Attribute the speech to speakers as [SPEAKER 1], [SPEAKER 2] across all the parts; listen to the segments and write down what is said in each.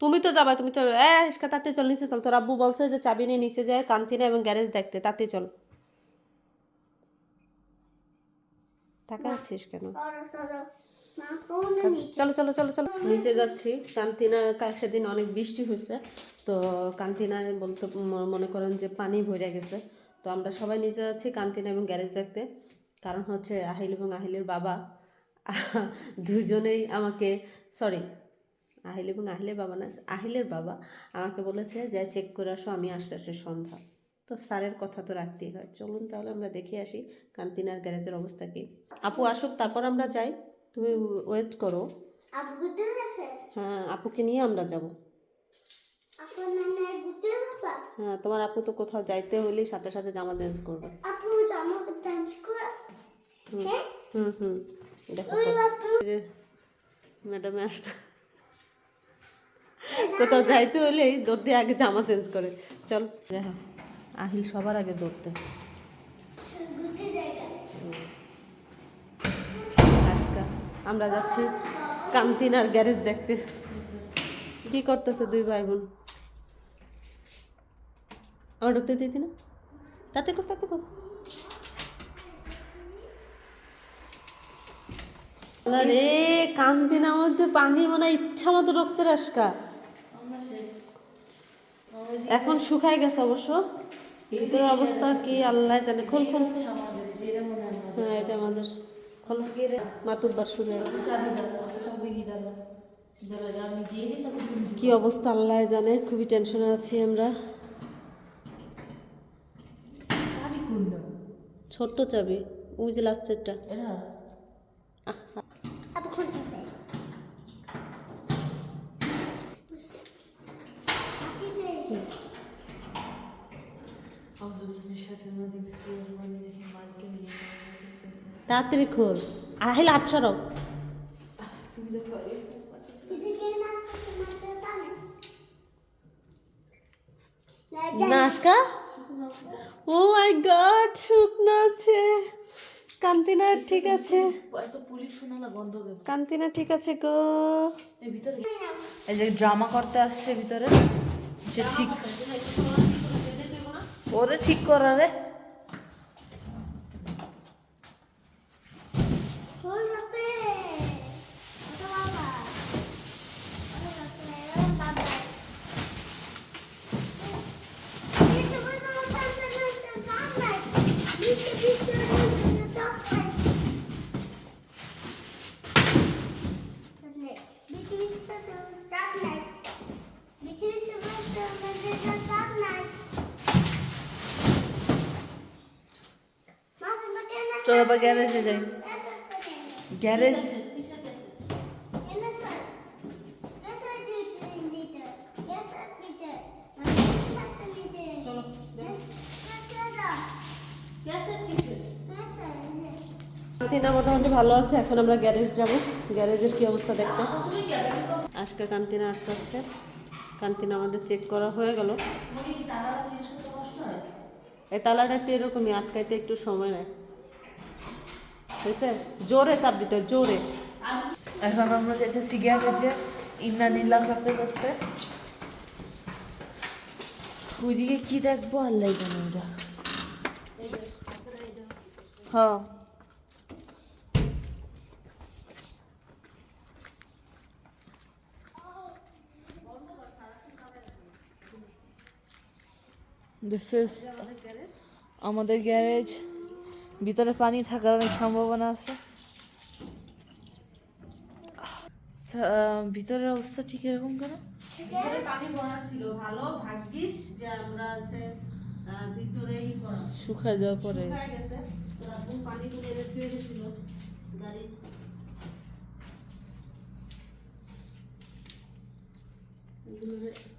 [SPEAKER 1] তুমি তো যাবা তুমি তো ইস্কা তাতে চল নিচে চল। তোর আব্বু বলছে যে চাবি নিয়ে নিচে যায় কান্তিনা এবং গ্যারেজ দেখতে তাতে চল। কেন? চলো চলো। চলো চলো নিচে যাচ্ছি। কান্তিনা সেদিন অনেক বৃষ্টি হয়েছে তো কান্তিনা বলতে মনে করেন যে পানি ভরে গেছে। তো আমরা সবাই নিচে যাচ্ছি কান্তিনা এবং গ্যারেজ দেখতে। কারণ হচ্ছে আহিল এবং আহিলের বাবা দুজনেই আমাকে সরি আহিল এবং আহিলের বাবা না আহিলের বাবা আমাকে বলেছে যে চেক করে আসো আমি আসতে আসতে সন্ধ্যা। তো স্যারের কথা তো রাখতেই হয়। চলুন তাহলে আমরা দেখে আসি কান্তিনার গ্যারেজের অবস্থা কি। আপু আসুক তারপর আমরা যাই। তুমি ওয়েট করো। হ্যাঁ আপুকে নিয়ে আমরা যাব। হ্যাঁ তোমার আপু তো কোথাও যাইতে হলেই সাথে সাথে জামা চেঞ্জ করবে।
[SPEAKER 2] হ্যাঁ
[SPEAKER 1] হুম হুম দেখো। ম্যাডামে আসতে কোথাও যাইতে হলেই দৌড় দিয়ে আগে জামা চেঞ্জ করে। চল। আহিল সবার আগে দৌড়তে। আমরা যাচ্ছি কান্তিনার গ্যারেজ দেখতে। কি করতেছে দুই ভাই বোন আমার ঢুকতে দিতি না? তাতে কর তাতে কর। রে কান্তিনার মধ্যে পানি মানে ইচ্ছা মতো ঢুকছে রাস্কা এখন শুকায় গেছে অবশ্য। ভিতরের অবস্থা কি আল্লাহ জানে। খুল খুল হ্যাঁ এটা আমাদের। খোল মাতুব্বার শুরু কি অবস্থা আল্লাহ জানে। খুবই টেনশনে আছি আমরা। ছোট্ট চাবি, ওই যে লাস্টেরটা তাড়াতাড়ি খোল। আহিল, হাত সরাও।
[SPEAKER 2] এদিকে না তোমাকে টানে
[SPEAKER 1] না আজকা ও মাই গড, শুকনো আছে। কান্তিনা, ঠিক আছে। কান্তিনা, ঠিক আছে গো।
[SPEAKER 3] এই যে ড্রামা করতে আসছে ভিতরে ঠিক ওরে ঠিক করা রে
[SPEAKER 2] ফুল বাপে না
[SPEAKER 3] আবার গ্যারেজে যাই। গ্যারেজ?
[SPEAKER 1] কান্তিনা মোটামুটি ভালো আছে, এখন আমরা গ্যারেজ যাব। গ্যারেজের কি অবস্থা দেখতে? আজকে কান্তিনা আটকাচ্ছে। কান্তিনা আমাদের চেক করা হয়ে গেল। এই তালাটা একটু এরকমই আটকাইতে একটু সময় নেয়। হয়েছে জোরে চাপ দিতে জোরে।
[SPEAKER 3] এখন আমরা যেতেছি গ্যারেজে ইন্না নীলা করতে করতে। ওইদিকে কি দেখব? আল্লাহ জানে ওটা হ্যাঁ। দিস ইজ আমাদের গ্যারেজ। ভিতরে পানি থাকার অনেক সম্ভাবনা আছে। আচ্ছা, ভিতরের অবস্থা ঠিক এরকম কেন? শুকায় যাওয়ার পরে।
[SPEAKER 1] তো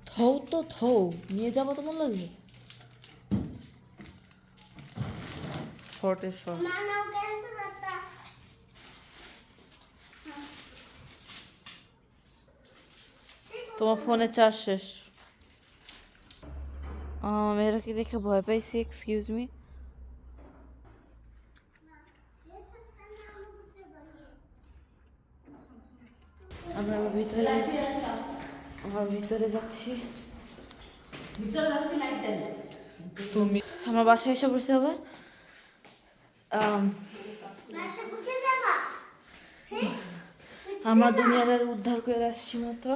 [SPEAKER 3] থৌ তো থৌ নিয়ে যাব তোমার লাগবে ফটের শট তোমার ফোনে চার্জ শেষ। মেয়েরা কি দেখে ভয় পাইছি? এক্সকিউজ মি আমরা আবার ভিতরে আমার ভিতরে যাচ্ছি। তুমি আমার বাসায় এসে বসতে হবে আম,
[SPEAKER 2] লাইটটা বুঝে যাবা
[SPEAKER 3] আমরা দুনিয়ার উদ্ধার করে আসছি মাত্র।